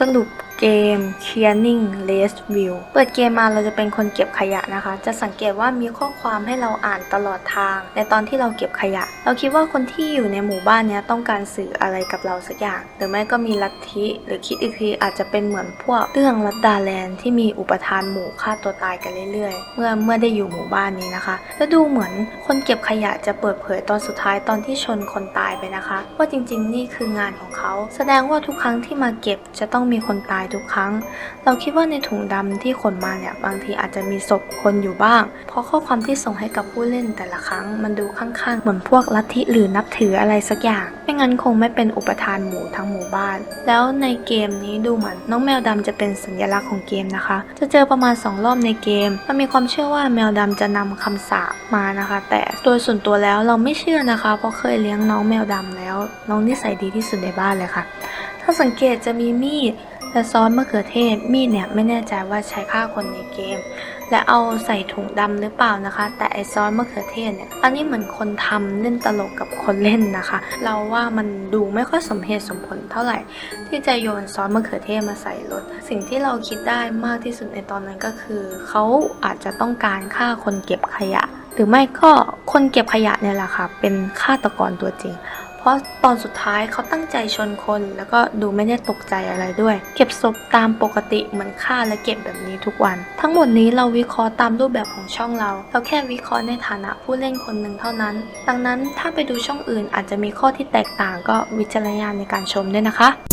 สรุป เกม Clearing List View เปิดเกมมาเราจะเป็นคนเก็บขยะนะคะ จะสังเกตว่ามีข้อความให้เราอ่านตลอดทาง ในตอนที่เราเก็บขยะ เราคิดว่าคนที่อยู่ในหมู่บ้านนี้ต้องการสื่ออะไรกับเราสักอย่าง หรือไม่ก็มีลัทธิ หรือคิดอีกทีอาจจะเป็นเหมือนพวกเรื่องลัดดาแลนด์ที่มีอุปทานหมู่ฆ่าตัวตายกันเรื่อยๆ เมื่อเมื่อได้อยู่หมู่บ้านนี้นะคะ และดูเหมือนคนเก็บขยะจะเปิดเผยตอนสุดท้ายตอนที่ชนคนตายไปนะคะ ว่าจริงๆ นี่คืองานของเขา แสดงว่าทุกครั้งที่มาเก็บจะต้องมีคนตายทุกครั้ง เราคิดว่าในถุงดำที่ขนมาเนี่ยบางทีอาจจะมีศพคนอยู่บ้าง เพราะข้อความที่ส่งให้กับผู้เล่นแต่ละครั้ง มันดูข้างๆ เหมือนพวกลัทธิหรือนับถืออะไรสักอย่าง ไม่งั้นคงไม่เป็นอุปทานหมู่ทั้งหมู่บ้าน แล้วในเกมนี้ดูเหมือนน้องแมวดำจะเป็นสัญลักษณ์ของเกมนะคะ จะเจอประมาณ 2 รอบในเกมมันมีความเชื่อว่าแมวดำจะนำคำสาปมานะคะ แต่โดยส่วนตัวแล้วเราไม่เชื่อนะคะ เพราะเคยเลี้ยงน้องแมวดำแล้ว น้องนิสัยดีที่สุดในบ้านเลยค่ะ ถ้าสังเกตจะมีมีด และซอสมะเขือเทศมีดเนี่ยไม่แน่ใจว่าใช้ฆ่าคนในเกม และเอาใส่ถุงดำหรือเปล่านะคะ แต่ไอซอสมะเขือเทศเนี่ย อันนี้เหมือนคนทำเล่นตลกกับคนเล่นนะคะ เราว่ามันดูไม่ค่อยสมเหตุสมผลเท่าไหร่ ที่จะโยนซอสมะเขือเทศมาใส่รถ สิ่งที่เราคิดได้มากที่สุดในตอนนั้นก็คือ เขาอาจจะต้องการฆ่าคนเก็บขยะ หรือไม่ก็คนเก็บขยะเนี่ยแหละค่ะเป็นฆาตกรตัวจริง เพราะตอนสุดท้ายเขาตั้งใจชนคน แล้วก็ดูไม่ได้ตกใจอะไรด้วย เก็บศพตามปกติเหมือนฆ่าและเก็บแบบนี้ทุกวัน ทั้งหมดนี้เราวิเคราะห์ตามรูปแบบของช่องเรา เราแค่วิเคราะห์ในฐานะผู้เล่นคนหนึ่งเท่านั้น ดังนั้นถ้าไปดูช่องอื่นอาจจะมีข้อที่แตกต่างก็วิจารณญาณในการชมด้วยนะคะ